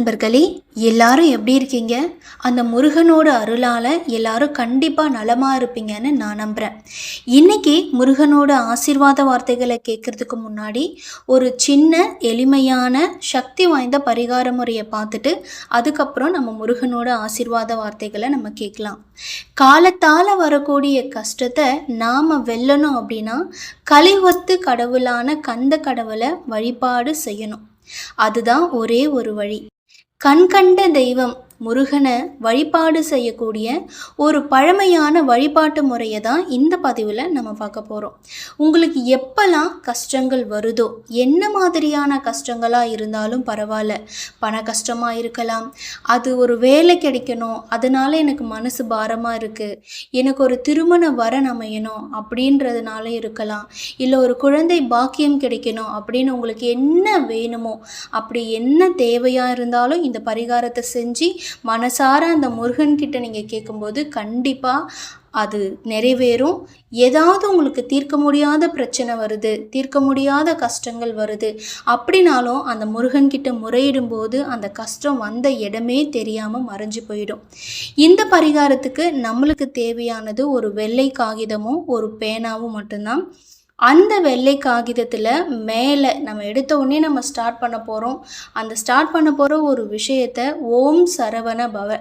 நண்பர்களே எல்லாரும் எப்படி இருக்கீங்க? அந்த முருகனோட அருளால் எல்லாரும் கண்டிப்பாக நலமாக இருப்பீங்கன்னு நான் நம்புகிறேன் இன்னைக்கு முருகனோட ஆசீர்வாத வார்த்தைகளை கேட்குறதுக்கு முன்னாடி ஒரு சின்ன எளிமையான சக்தி வாய்ந்த பரிகார முறையை பார்த்துட்டு அதுக்கப்புறம் நம்ம முருகனோட ஆசீர்வாத வார்த்தைகளை நம்ம கேட்கலாம். காலத்தால் வரக்கூடிய கஷ்டத்தை நாம் வெல்லணும் அப்படின்னா கலிவத்து கடவுளான கந்த கடவுளை வழிபாடு செய்யணும். அதுதான் ஒரே ஒரு வழி. கண்கண்ட தெய்வம் முருகனை வழிபாடு செய்யக்கூடிய ஒரு பழமையான வழிபாட்டு முறையை தான் இந்த பதிவில் நம்ம பார்க்க போகிறோம் உங்களுக்கு எப்போல்லாம் கஷ்டங்கள் வருதோ என்ன மாதிரியான கஷ்டங்களாக இருந்தாலும் பரவாயில்ல. பண கஷ்டமாக இருக்கலாம். அது ஒரு வேலை கிடைக்கணும். அதனால எனக்கு மனசு பாரமாக இருக்குது எனக்கு ஒரு திருமண வரன் அமையணும் அப்படின்றதுனால இருக்கலாம். இல்லை ஒரு குழந்தை பாக்கியம் கிடைக்கணும் அப்படின்னு உங்களுக்கு என்ன வேணுமோ அப்படி என்ன தேவையாக இருந்தாலும் இந்த பரிகாரத்தை செஞ்சு மனசார அந்த முருகன்கிட்ட நீங்கள் கேட்கும்போது கண்டிப்பாக அது நிறைவேறும். ஏதாவது உங்களுக்கு தீர்க்க முடியாத பிரச்சனை வருது தீர்க்க முடியாத கஷ்டங்கள் வருது அப்படின்னாலும் அந்த முருகன்கிட்ட முறையிடும்போது அந்த கஷ்டம் வந்த இடமே தெரியாமல் மறைஞ்சு போயிடும். இந்த பரிகாரத்துக்கு நம்மளுக்கு தேவையானது ஒரு வெள்ளை காகிதமும் ஒரு பேனாவும் மட்டும்தான். அந்த வெள்ளை காகிதத்தில் மேலே நம்ம எடுத்த உடனே நம்ம ஸ்டார்ட் பண்ண போகிறோம் அந்த ஸ்டார்ட் பண்ண போகிற ஒரு விஷயத்தை ஓம் சரவண பவ.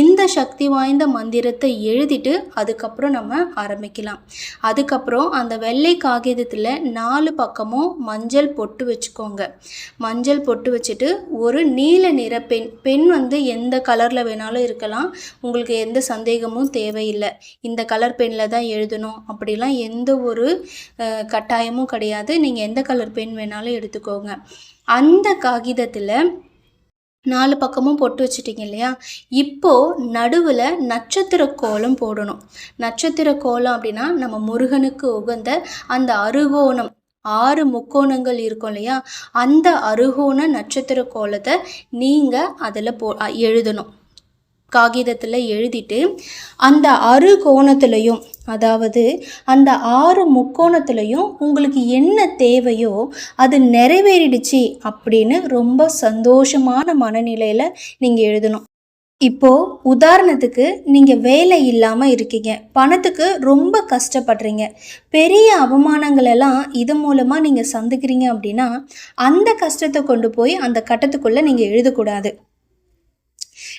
இந்த சக்தி வாய்ந்த மந்திரத்தை எழுதிட்டு அதுக்கப்புறம் நம்ம ஆரம்பிக்கலாம். அதுக்கப்புறம் அந்த வெள்ளை காகிதத்தில் நாலு பக்கமும் மஞ்சள் பொட்டு வச்சுக்கோங்க. மஞ்சள் பொட்டு வச்சுட்டு ஒரு நீல நிற பெண் பெண் வந்து எந்த கலரில் வேணாலும் இருக்கலாம். உங்களுக்கு எந்த சந்தேகமும் தேவையில்லை. இந்த கலர் பெண்ணில் தான் எழுதணும். அப்படிலாம் எந்த ஒரு கட்டாயமும் கிடையாது. நீங்கள் எந்த கலர் பென் வேணாலும் எடுத்துக்கோங்க. அந்த காகிதத்தில் நாலு பக்கமும் பொட்டு வச்சுட்டிங்க இல்லையா? இப்போது நடுவில் நட்சத்திர கோலம் போடணும். நட்சத்திர கோலம் அப்படின்னா நம்ம முருகனுக்கு உகந்த அந்த அருகோணம் ஆறு முக்கோணங்கள் இருக்கும் இல்லையா? அந்த அருகோண நட்சத்திர கோலத்தை நீங்கள் அதில் போ எழுதணும். காகிதத்தில் எழுதிட்டு அந்த அறு கோணத்துலையும் அதாவது அந்த ஆறு முக்கோணத்துலையும் உங்களுக்கு என்ன தேவையோ அது நிறைவேறிடுச்சு அப்படின்னு ரொம்ப சந்தோஷமான மனநிலையில் நீங்கள் எழுதணும். இப்போது உதாரணத்துக்கு நீங்கள் வேலை இல்லாமல் இருக்கீங்க. பணத்துக்கு ரொம்ப கஷ்டப்படுறீங்க. பெரிய அவமானங்களெல்லாம் இது மூலமாக நீங்கள் சந்திக்கிறீங்க அப்படின்னா அந்த கஷ்டத்தை கொண்டு போய் அந்த கட்டத்துக்குள்ளே நீங்கள் எழுதக்கூடாது.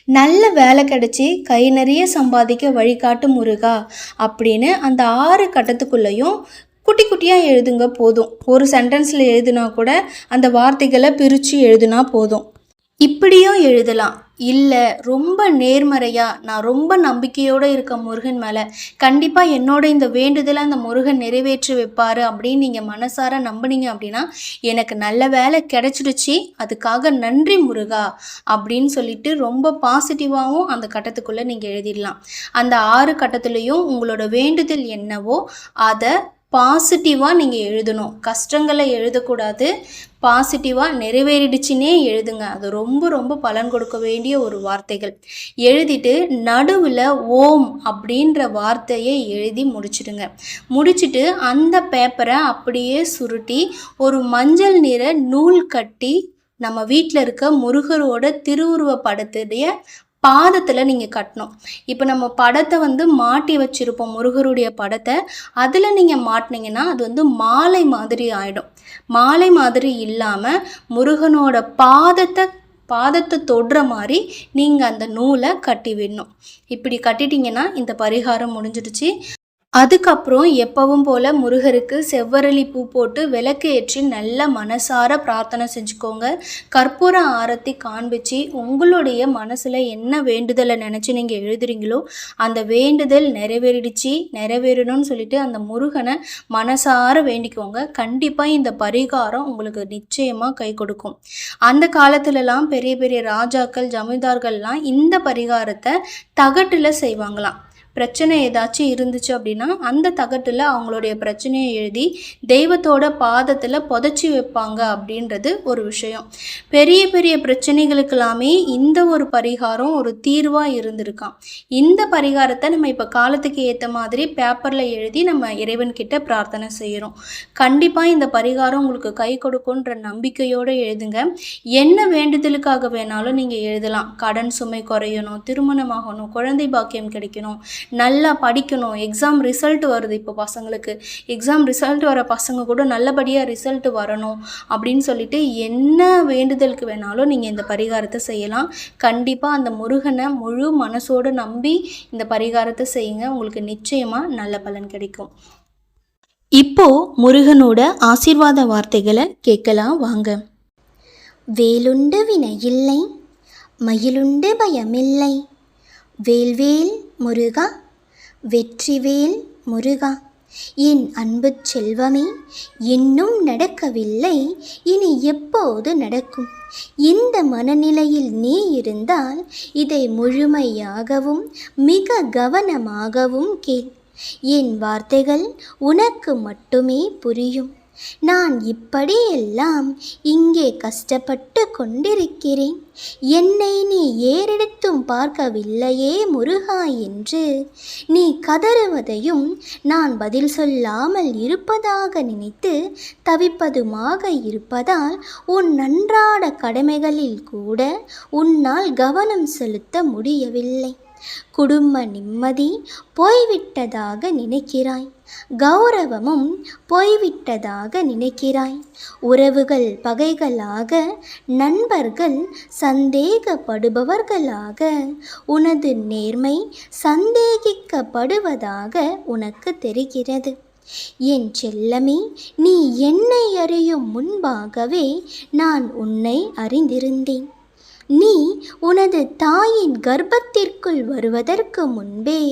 நல்ல வேலை கிடச்சி கை நிறைய சம்பாதிக்க வழிகாட்டு முருகா அப்படின்னு அந்த ஆறு கட்டத்துக்குள்ளேயும் குட்டி குட்டியாக எழுதுங்க போதும். ஒரு சென்டென்ஸில் எழுதுனா கூட அந்த வார்த்தைகளை பிரித்து எழுதுனா போதும். இப்படியும் எழுதலாம். இல்லை ரொம்ப நேர்மறையாக நான் ரொம்ப நம்பிக்கையோடு இருக்க முருகன் மேலே கண்டிப்பாக என்னோட இந்த வேண்டுதலை அந்த முருகன் நிறைவேற்றி வைப்பார் அப்படின்னு நீங்கள் மனசார நம்புனீங்க அப்படின்னா எனக்கு நல்ல வேலை கிடச்சிடுச்சி அதுக்காக நன்றி முருகா அப்படின்னு சொல்லிட்டு ரொம்ப பாசிட்டிவாகவும் அந்த கட்டத்துக்குள்ளே நீங்கள் எழுதிடலாம். அந்த ஆறு கட்டத்துலேயும் உங்களோட வேண்டுதல் என்னவோ அதை பாசிட்டிவாக நீங்கள் எழுதணும். கஷ்டங்களை எழுதக்கூடாது. பாசிட்டிவாக நிறைவேறிடுச்சுன்னே எழுதுங்க. அது ரொம்ப ரொம்ப பலன் கொடுக்க வேண்டிய ஒரு வார்த்தைகள். எழுதிட்டு நடுவில் ஓம் அப்படின்ற வார்த்தையை எழுதி முடிச்சிடுங்க. முடிச்சுட்டு அந்த பேப்பரை அப்படியே சுருட்டி ஒரு மஞ்சள் நிற நூல் கட்டி நம்ம வீட்டில் இருக்க முருகரோட திருவுருவ படத்துடைய பாதத்தில் நீங்கள் கட்டணும். இப்போ நம்ம படத்தை வந்து மாட்டி வச்சுருப்போம் முருகருடைய படத்தை. அதில் நீங்கள் மாட்டினீங்கன்னா அது வந்து மாலை மாதிரி ஆகிடும் மாலை மாதிரி இல்லாமல் முருகனோட பாதத்தை பாதத்தை தொடுற மாதிரி நீங்கள் அந்த நூலை கட்டி விடணும். இப்படி கட்டிட்டீங்கன்னா இந்த பரிகாரம் முடிஞ்சிடுச்சு. அதுக்கப்புறம் எப்பவும் போல் முருகருக்கு செவ்வரளி பூ போட்டு விளக்கு ஏற்றி நல்ல மனசார பிரார்த்தனை செஞ்சுக்கோங்க. கற்பூர ஆரத்தி காண்பிச்சு உங்களுடைய மனசில் என்ன வேண்டுதலை நினச்சி நீங்கள் எழுதுறீங்களோ அந்த வேண்டுதல் நிறைவேறிடுச்சு நிறைவேறணும்னு சொல்லிட்டு அந்த முருகனை மனசார வேண்டிக்கோங்க. கண்டிப்பாக இந்த பரிகாரம் உங்களுக்கு நிச்சயமாக கை கொடுக்கும். அந்த காலத்துலலாம் பெரிய பெரிய ராஜாக்கள் ஜமீன்தார்கள்லாம் இந்த பரிகாரத்தை தகட்டில் செய்வாங்களாம். பிரச்சனை ஏதாச்சும் இருந்துச்சு அப்படின்னா அந்த தகட்டில் அவங்களுடைய பிரச்சனையை எழுதி தெய்வத்தோட பாதத்தில் புதைச்சி வைப்பாங்க அப்படின்றது ஒரு விஷயம். பெரிய பெரிய பிரச்சனைகளுக்கெல்லாமே இந்த ஒரு பரிகாரம் ஒரு தீர்வாக இருந்திருக்கான் இந்த பரிகாரத்தை நம்ம இப்போ காலத்துக்கு ஏற்ற மாதிரி பேப்பரில் எழுதி நம்ம இறைவன்கிட்ட பிரார்த்தனை செய்கிறோம் கண்டிப்பாக இந்த பரிகாரம் உங்களுக்கு கை கொடுக்குன்ற நம்பிக்கையோடு எழுதுங்க. என்ன வேண்டுதலுக்காக வேணாலும் நீங்கள் எழுதலாம். கடன் சுமை குறையணும் திருமணமாகணும் குழந்தை பாக்கியம் கிடைக்கணும் நல்லா படிக்கணும். எக்ஸாம் ரிசல்ட் வருது இப்போ பசங்களுக்கு. எக்ஸாம் ரிசல்ட் வர பசங்க கூட நல்லபடியாக ரிசல்ட் வரணும் அப்படின்னு சொல்லிட்டு என்ன வேண்டுதலுக்கு வேணாலும் நீங்கள் இந்த பரிகாரத்தை செய்யலாம். கண்டிப்பாக அந்த முருகனை முழு மனசோடு நம்பி இந்த பரிகாரத்தை செய்யுங்க. உங்களுக்கு நிச்சயமாக நல்ல பலன் கிடைக்கும். இப்போ முருகனோட ஆசீர்வாத வார்த்தைகளை கேட்கலாம். வாங்க. வேலுண்டு வினை இல்லை மயிலுண்டு பயமில்லை வேல்வேல் முருகா வெற்றிவேல் முருகா என் அன்பு செல்வமே இன்னும் நடக்கவில்லை இனி எப்போது நடக்கும்? இந்த மனநிலையில் நீ இருந்தால் இதை முழுமையாகவும் மிக கவனமாகவும் கேள். என் வார்த்தைகள் உனக்கு மட்டுமே புரியும். நான் இப்படியெல்லாம் இங்கே கஷ்டப்பட்டு கொண்டிருக்கிறேன். என்னை நீ ஏறெடுத்தும் பார்க்கவில்லையே முருகா என்று நீ கதறுவதையும் நான் பதில் சொல்லாமல் இருப்பதாக நினைத்து தவிப்பதுமாக இருப்பதால் உன் நன்றாட கடமைகளில் கூட உன்னால் கவனம் செலுத்த முடியவில்லை. குடும்ப நிம்மதி போய்விட்டதாக நினைக்கிறாய். கௌரவமும் போய்விட்டதாக நினைக்கிறாய். உறவுகள் பகைகளாக நண்பர்கள் சந்தேகப்படுபவர்களாக உனது நேர்மை சந்தேகிக்கப்படுவதாக உனக்கு தெரிகிறது. என் செல்லமே நீ என்னை அறியும் முன்பாகவே நான் உன்னை அறிந்திருந்தேன். நீ உனது தாயின் கர்ப்பத்திற்குள் வருவதற்கு முன்பே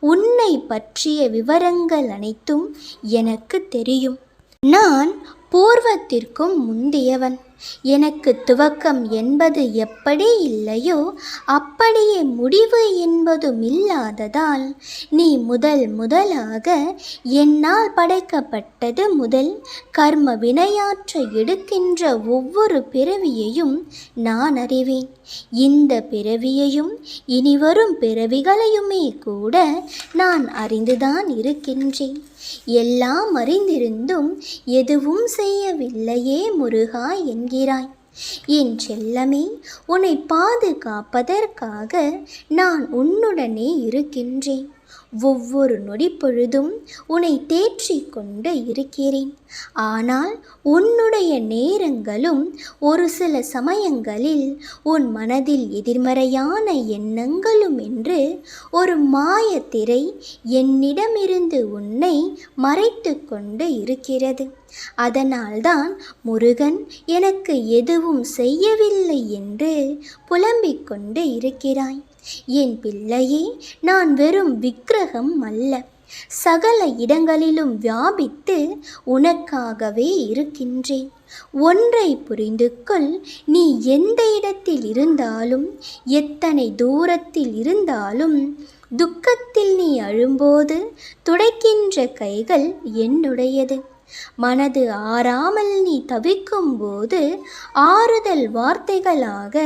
உன்னை பற்றிய விவரங்கள் அனைத்தும் எனக்கு தெரியும். நான் பூர்வத்திற்கும் முந்தியவன். எனக்கு துவக்கம் என்பது எப்படி இல்லையோ அப்படியே முடிவு என்பதும் இல்லாததால் நீ முதல் முதலாக என்னால் படைக்கப்பட்டது முதல் கர்ம வினையாற்ற எடுக்கின்ற ஒவ்வொரு பிறவியையும் நான் அறிவேன். இந்த பிறவியையும் இனிவரும் பிறவிகளையுமே கூட நான் அறிந்துதான் இருக்கின்றேன். எல்லாம் அறிந்திருந்தும் எதுவும் செய்யவில்லையே முருகா என்கிறாய். என் செல்லமே உன்னை பாதுகாப்பதற்காக நான் உன்னுடனே இருக்கின்றேன். ஒவ்வொரு நொடி பொழுதும் உன்னை தேற்றி கொண்டு இருக்கிறேன். ஆனால் உன்னுடைய நேரங்களும் ஒரு சில சமயங்களில் உன் மனதில் எதிர்மறையான எண்ணங்களும் என்று ஒரு மாயத்திரை என்னிடமிருந்து உன்னை மறைத்து கொண்டு இருக்கிறது. அதனால்தான் முருகன் எனக்கு எதுவும் செய்யவில்லை என்று புலம்பிக் கொண்டு இருக்கிறாய். என் பிள்ளையே நான் வெறும் விக்கிரகம் அல்ல. சகல இடங்களிலும் வியாபித்து உனக்காகவே இருக்கின்றேன். ஒன்றை புரிந்து கொள் நீ எந்த இடத்தில் இருந்தாலும் எத்தனை தூரத்தில் இருந்தாலும் துக்கத்தில் நீ அழும்போது துடைக்கின்ற கைகள் என்னுடையது. மனது ஆறாமல் நீ தவிக்கும்போது ஆறுதல் வார்த்தைகளாக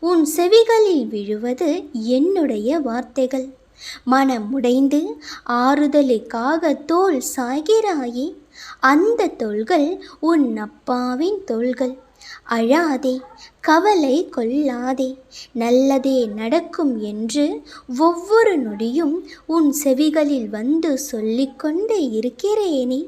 உன் செவிகளில் விழுவது என்னுடைய வார்த்தைகள். மனம் உடைந்து ஆறுதலுக்காக தோல் சாய்கிறாயே அந்த தோள்கள் உன் அப்பாவின் தோள்கள். அழாதே கவலை கொள்ளாதே நல்லதே நடக்கும் என்று ஒவ்வொரு நொடியும் உன் செவிகளில் வந்து சொல்லிக்கொண்டே இருக்கிறேனே.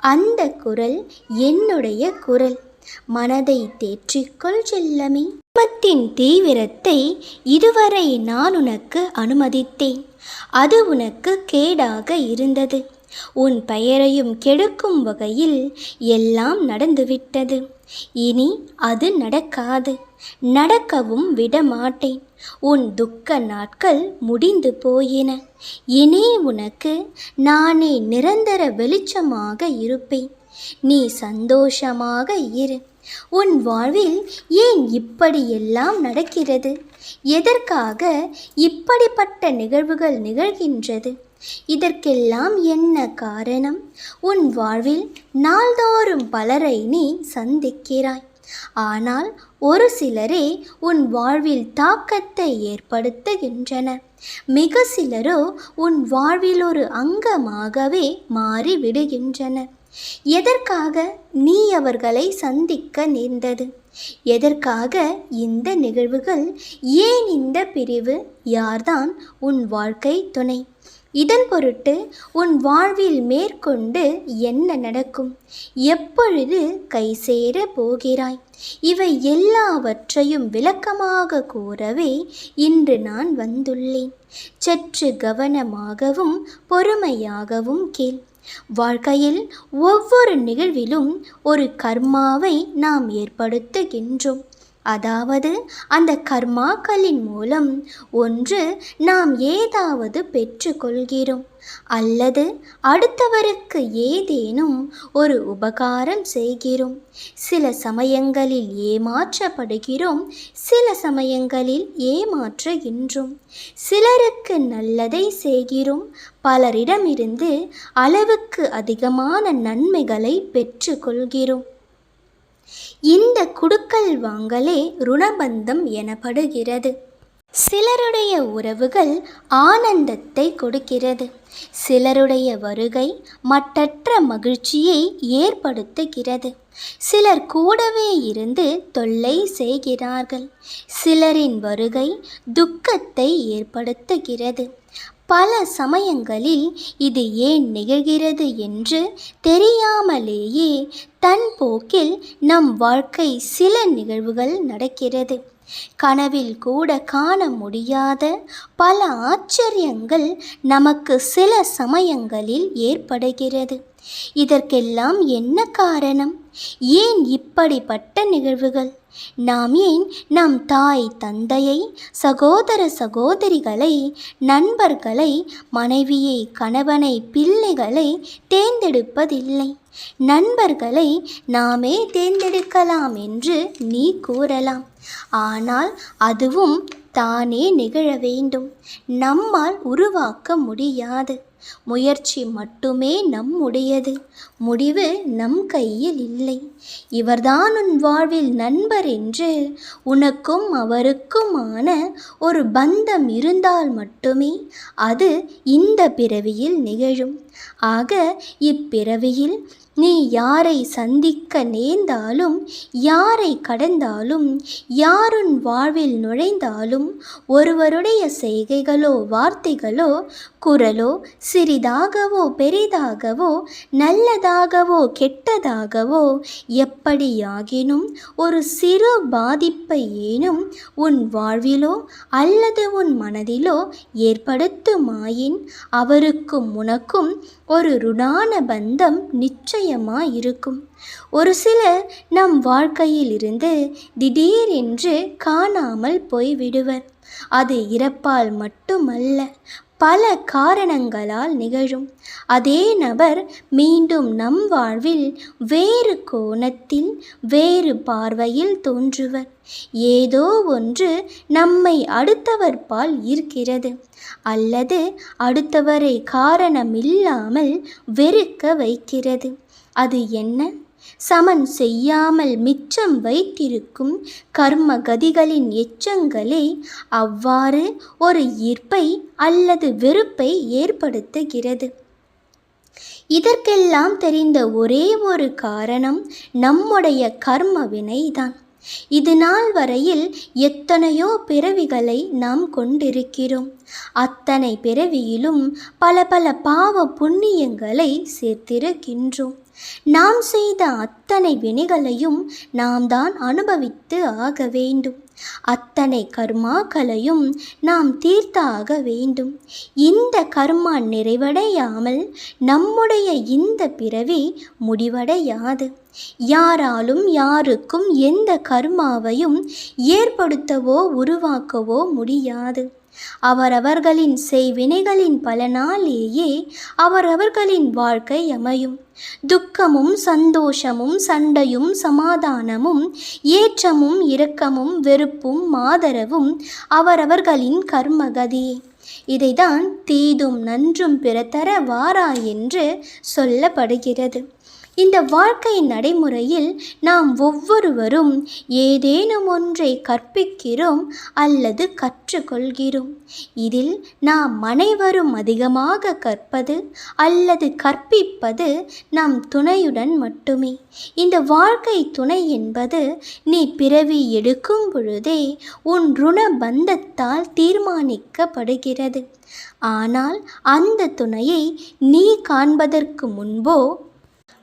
அந்த குரல் என்னுடைய குரல். மனதை தேற்றிக்கொள் செல்லமே. குடும்பத்தின் தீவிரத்தை இதுவரை நான் உனக்கு அனுமதித்தேன். அது உனக்கு கேடாக இருந்தது. உன் பெயரையும் கெடுக்கும் வகையில் எல்லாம் நடந்துவிட்டது. இனி அது நடக்காது. நடக்கவும் விடமாட்டேன். உன் துக்க நாட்கள் முடிந்து போயின. இனி உனக்கு நானே நிரந்தர வெளிச்சமாக இருப்பேன். நீ சந்தோஷமாக இரு. உன் வாழ்வில் ஏன் இப்படியெல்லாம் நடக்கிறது? எதற்காக இப்படிப்பட்ட நிகழ்வுகள் நிகழ்கின்றது? இதற்கெல்லாம் என்ன காரணம்? உன் வாழ்வில் நாள்தோறும் பலரை நீ சந்திக்கிறாய். ஆனால் ஒரு சிலரே உன் வாழ்வில் தாக்கத்தை ஏற்படுத்துகின்றனர். மிக சிலரோ உன் வாழ்வில் ஒரு அங்கமாகவே மாறிவிடுகின்றனர். எதற்காக நீ அவர்களை சந்திக்க நேர்ந்தது? எதற்காக இந்த நிகழ்வுகள்? ஏன் இந்த பிரிவு? யார்தான் உன் வாழ்க்கை துணை? இதன் பொருட்டு உன் வாழ்வில் மேற்கொண்டு என்ன நடக்கும்? எப்பொழுது கை சேர போகிறாய்? இவை எல்லாவற்றையும் விளக்கமாக கூறவே இன்று நான் வந்துள்ளேன். சற்று கவனமாகவும் பொறுமையாகவும் கேள். வாழ்க்கையில் ஒவ்வொரு நிகழ்விலும் ஒரு கர்மாவை நாம் ஏற்படுத்துகின்றோம். அதாவது அந்த கர்மாக்களின் மூலம் ஒன்று நாம் ஏதாவது பெற்றுக்கொள்கிறோம் அல்லது அடுத்தவருக்கு ஏதேனும் ஒரு உபகாரம் செய்கிறோம். சில சமயங்களில் ஏமாற்றப்படுகிறோம் சில சமயங்களில் ஏமாற்றுகின்றோம். சிலருக்கு நல்லதை செய்கிறோம் பலரிடமிருந்து அளவுக்கு அதிகமான நன்மைகளை பெற்றுக்கொள்கிறோம். இந்த குடுக்கல் வாங்கலே ருணபந்தம் எனப்படுகிறது. சிலருடைய உறவுகள் ஆனந்தத்தை கொடுக்கிறது. சிலருடைய வருகை மற்றற்ற மகிழ்ச்சியை ஏற்படுத்துகிறது. சிலர் கூடவே இருந்து தொல்லை செய்கிறார்கள். சிலரின் வருகை துக்கத்தை ஏற்படுத்துகிறது. பல சமயங்களில் இது ஏன் நிகழ்கிறது என்று தெரியாமலேயே தன் போக்கில் நம் வாழ்க்கை சில நிகழ்வுகள் நடக்கிறது. கனவில் கூட காண முடியாத பல ஆச்சரியங்கள் நமக்கு சில சமயங்களில் ஏற்படுகிறது. இதற்கெல்லாம் என்ன காரணம்? ஏன் இப்படிப்பட்ட நிகழ்வுகள்? நாம் ஏன் நம் தாய் தந்தையை சகோதர சகோதரிகளை நண்பர்களை மனைவியை கணவனை பிள்ளைகளை தேர்ந்தெடுப்பதில்லை? நண்பர்களை நாமே தேர்ந்தெடுக்கலாம் என்று நீ கூறலாம். ஆனால் அதுவும் தானே நிகழ வேண்டும். நம்மால் உருவாக்க முடியாது. முயற்சி மட்டுமே நம்முடையது. முடிவு நம் கையில் இல்லை. இவர்தான் உன் வாழ்வில் நண்பர் என்று உனக்கும் அவருக்குமான ஒரு பந்தம் இருந்தால் மட்டுமே அது இந்த பிறவியில் நிகழும். ஆக இப்பிறவியில் நீ யாரை சந்திக்க நேர்ந்தாலும் யாரை கடந்தாலும் யாருன் வாழ்வில் நுழைந்தாலும் ஒருவருடைய செய்கைகளோ வார்த்தைகளோ குரலோ சிறிதாகவோ பெரிதாகவோ நல்லதாகவோ கெட்டதாகவோ எப்படியாகினும் ஒரு சிறு பாதிப்பை ஏனும் உன் வாழ்விலோ அல்லது உன் மனதிலோ ஏற்படுத்துமாயின் அவருக்கும் உனக்கும் ஒரு ருணான பந்தம் நிச்சயமாயிருக்கும். ஒரு சிலர் நம் வாழ்க்கையிலிருந்து திடீரென்று காணாமல் போய்விடுவர். அது இறப்பால் மட்டுமல்ல பல காரணங்களால் நிகழும். அதே நபர் மீண்டும் நம் வாழ்வில் வேறு கோணத்தில் வேறு பார்வையில் தோன்றுவர். ஏதோ ஒன்று நம்மை அடுத்தவர் பால் ஈர்க்கிறது. அல்லது அடுத்தவரை காரணமில்லாமல் வெறுக்க வைக்கிறது. அது என்ன? சமன் செய்யாமல் மிச்சம் வைத்திருக்கும் கர்ம கதிகளின் எச்சங்களே அவ்வாறு ஒரு ஈர்ப்பை அல்லது வெறுப்பை ஏற்படுத்துகிறது. இதற்கெல்லாம் தெரிந்த ஒரே ஒரு காரணம் நம்முடைய கர்ம வினைதான். இது நாள் வரையில் எத்தனையோ பிறவிகளை நாம் கொண்டிருக்கிறோம். அத்தனை பிறவியிலும் பல பல பாவ புண்ணியங்களை சேர்த்திருக்கின்றோம். நாம் செய்த அத்தனை வினைகளையும் நாம் தான் அனுபவித்து ஆக வேண்டும். அத்தனை கர்மாக்களையும் நாம் தீர்த்தாக வேண்டும். இந்த கர்மா நிறைவடையாமல் நம்முடைய இந்த பிறவி முடிவடையாது. யாராலும் யாருக்கும் எந்த கர்மாவையும் ஏற்படுத்தவோ உருவாக்கவோ முடியாது. அவரவர்களின் செய்வினைகளின் பலனாலேயே அவரவர்களின் வாழ்க்கை அமையும். துக்கமும் சந்தோஷமும் சண்டையும் சமாதானமும் ஏற்றமும் இரக்கமும் வெறுப்பும் மாதரவும் அவரவர்களின் கர்மகதியே இதைதான் தீதும் நன்றும் பிறத்தர வாரா என்று சொல்லப்படுகிறது. இந்த வாழ்க்கை நடைமுறையில் நாம் ஒவ்வொருவரும் ஏதேனும் ஒன்றை கற்பிக்கிறோம் அல்லது கற்றுக்கொள்கிறோம். இதில் நாம் அனைவரும் அதிகமாக கற்பது அல்லது கற்பிப்பது நம் துணையுடன் மட்டுமே. இந்த வாழ்க்கை துணை என்பது நீ பிறவி எடுக்கும் பொழுதே உன் ருண பந்தத்தால் தீர்மானிக்கப்படுகிறது. ஆனால் அந்த துணையை நீ காண்பதற்கு முன்போ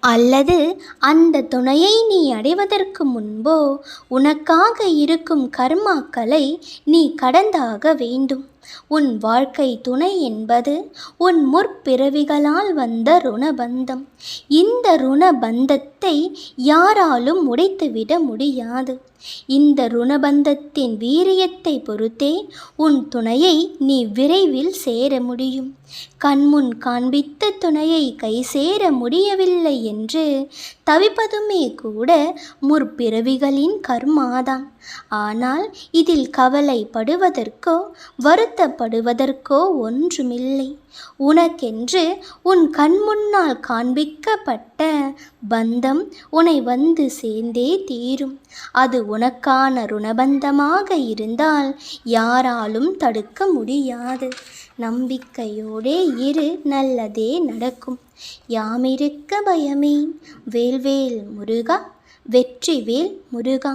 அல்லது அந்த துணையை நீ அடைவதற்கு முன்போ உனக்காக இருக்கும் கர்மாக்களை நீ கடந்தாக வேண்டும். உன் வாழ்க்கை துணை என்பது உன் முற்பிறவிகளால் வந்த ருணபந்தம். இந்த ருணபந்தத்தை யாராலும் உடைத்துவிட முடியாது. இந்த ருணபந்தத்தின் வீரியத்தை பொறுத்தே உன் துணையை நீ விரைவில் சேர முடியும். கண்முன் காண்பித்த துணையை கை சேர முடியவில்லை என்று தவிப்பதுமே கூட முற்பிறவிகளின் கர்மாதான். ஆனால் இதில் கவலைப்படுவதற்கோ வருத்தப்படுவதற்கோ ஒன்றுமில்லை. உனக்கென்று உன் கண்முன்னால் காண்பிக்கப்பட்ட பந்தம் உன்னை வந்து சேர்ந்தே தீரும். அது உனக்கான ருணபந்தமாக இருந்தால் யாராலும் தடுக்க முடியாது. நம்பிக்கையோடே இரு நல்லதே நடக்கும். யாமிருக்க பயமே. வேல்வேல் முருகா வெற்றிவேல் முருகா.